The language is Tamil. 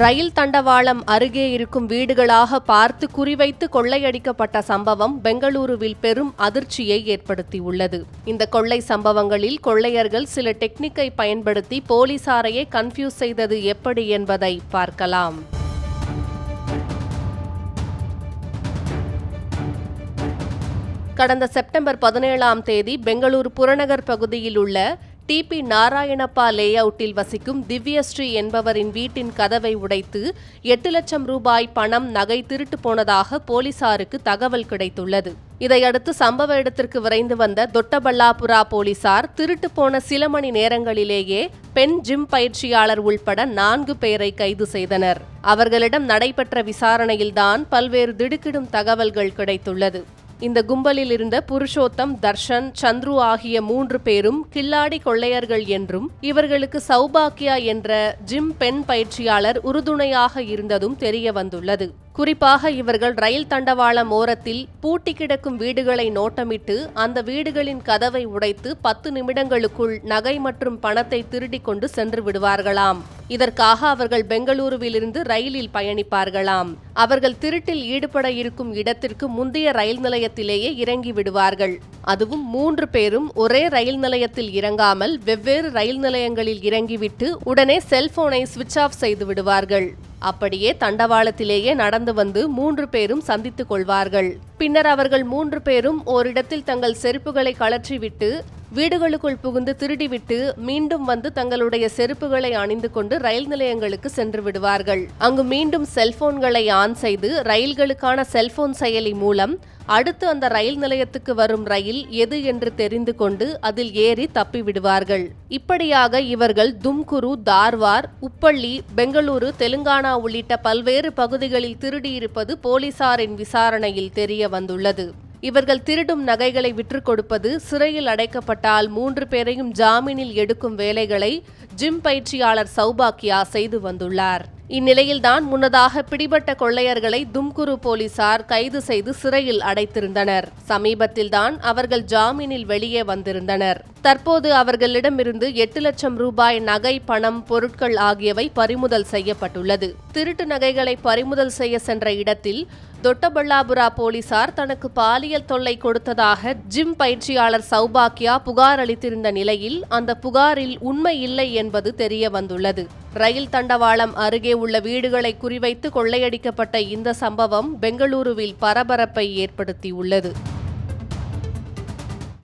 ரயில் தண்டவாளம் அருகே இருக்கும் வீடுகளாக பார்த்து குறிவைத்து கொள்ளையடிக்கப்பட்ட சம்பவம் பெங்களூருவில் பெரும் அதிர்ச்சியை ஏற்படுத்தியுள்ளது. இந்த கொள்ளை சம்பவங்களில் கொள்ளையர்கள் சில டெக்னிக்கை பயன்படுத்தி போலீசாரையே கன்ஃபியூஸ் செய்தது எப்படி என்பதை பார்க்கலாம். கடந்த செப்டம்பர் பதினேழாம் தேதி பெங்களூரு புறநகர் பகுதியில் உள்ள டிபி நாராயணப்பா லே அவுட்டில் வசிக்கும் திவ்யஸ்ரீ என்பவரின் வீட்டின் கதவை உடைத்து எட்டு லட்சம் ரூபாய் பணம் நகை திருட்டு போனதாக போலீசாருக்கு தகவல் கிடைத்துள்ளது. இதையடுத்து சம்பவ இடத்திற்கு விரைந்து வந்த தொட்டபல்லாபுரா போலீசார் திருட்டு போன சில மணி நேரங்களிலேயே பெண் ஜிம் பயிற்சியாளர் உள்பட நான்கு பேரை கைது செய்தனர். அவர்களிடம் நடைபெற்ற விசாரணையில்தான் பல்வேறு திடுக்கிடும் தகவல்கள் கிடைத்துள்ளது. இந்த கும்பலில் இருந்த புருஷோத்தம் தர்ஷன் சந்துரு ஆகிய மூன்று பேரும் கில்லாடி கொள்ளையர்கள் என்றும் இவர்களுக்கு சௌபாக்கியா என்ற ஜிம் பெண் பயிற்சியாளர் உறுதுணையாக இருந்ததும் தெரிய வந்துள்ளது. குறிப்பாக இவர்கள் ரயில் தண்டவாளம் ஓரத்தில் பூட்டி கிடக்கும் வீடுகளை நோட்டமிட்டு அந்த வீடுகளின் கதவை உடைத்து பத்து நிமிடங்களுக்குள் நகை மற்றும் பணத்தை திருடிக் கொண்டு சென்று விடுவார்களாம். இதற்காக அவர்கள் பெங்களூருவிலிருந்து ரயிலில் பயணிப்பார்களாம். அவர்கள் திருட்டில் ஈடுபட இருக்கும் இடத்திற்கு முந்தைய ரயில் நிலையத்திலேயே இறங்கி விடுவார்கள். அதுவும் மூன்று பேரும் ஒரே ரயில் நிலையத்தில் இறங்காமல் வெவ்வேறு ரயில் நிலையங்களில் இறங்கிவிட்டு உடனே செல்போனை சுவிட்ச் ஆஃப் செய்து விடுவார்கள். அப்படியே தண்டவாளத்திலேயே நடந்து வந்து மூன்று பேரும் சந்தித்துக் கொள்வார்கள். பின்னர் அவர்கள் மூன்று பேரும் ஓரிடத்தில் தங்கள் செருப்புகளை கழற்றிவிட்டு வீடுகளுக்குள் புகுந்து திருடிவிட்டு மீண்டும் வந்து தங்களுடைய செருப்புகளை அணிந்து கொண்டு ரயில் நிலையங்களுக்கு சென்று விடுவார்கள். அங்கு மீண்டும் செல்போன்களை ஆன் செய்து ரயில்களுக்கான செல்போன் செயலி மூலம் அடுத்து அந்த ரயில் நிலையத்துக்கு வரும் ரயில் எது என்று தெரிந்து கொண்டு அதில் ஏறி தப்பி விடுவார்கள். இப்படியாக இவர்கள் தும்குரு தார்வார் உப்பள்ளி பெங்களூரு தெலுங்கானா உள்ளிட்ட பல்வேறு பகுதிகளில் திருடியிருப்பது போலீசாரின் விசாரணையில் தெரிய வந்துள்ளது. இவர்கள் திருடும் நகைகளை விற்று கொடுப்பது சிறையில் அடைக்கப்பட்டால் மூன்று பேரையும் ஜாமீனில் எடுக்கும் வேலைகளை ஜிம் பயிற்சியாளர் சௌபாக்கியா செய்து வந்துள்ளார். இந்நிலையில்தான் முன்னதாக பிடிபட்ட கொள்ளையர்களை தும்குரு போலீசார் கைது செய்து சிறையில் அடைத்திருந்தனர். சமீபத்தில்தான் அவர்கள் ஜாமீனில் வெளியே வந்திருந்தனர். தற்போது அவர்களிடமிருந்து எட்டு லட்சம் ரூபாய் நகை பணம் பொருட்கள் ஆகியவை பறிமுதல் செய்யப்பட்டுள்ளது. திருட்டு நகைகளை பறிமுதல் செய்ய சென்ற இடத்தில் தொட்டபல்லாபுரா போலீசார் தனக்கு பாலியல் தொல்லை கொடுத்ததாக ஜிம் பயிற்சியாளர் சௌபாக்கியா புகார் அளித்திருந்த நிலையில் அந்த புகாரில் உண்மை இல்லை என்பது தெரிய வந்துள்ளது. ரயில் தண்டவாளம் அருகே உள்ள வீடுகளை குறிவைத்து கொள்ளையடிக்கப்பட்ட இந்த சம்பவம் பெங்களூருவில் பரபரப்பை ஏற்படுத்தியுள்ளது.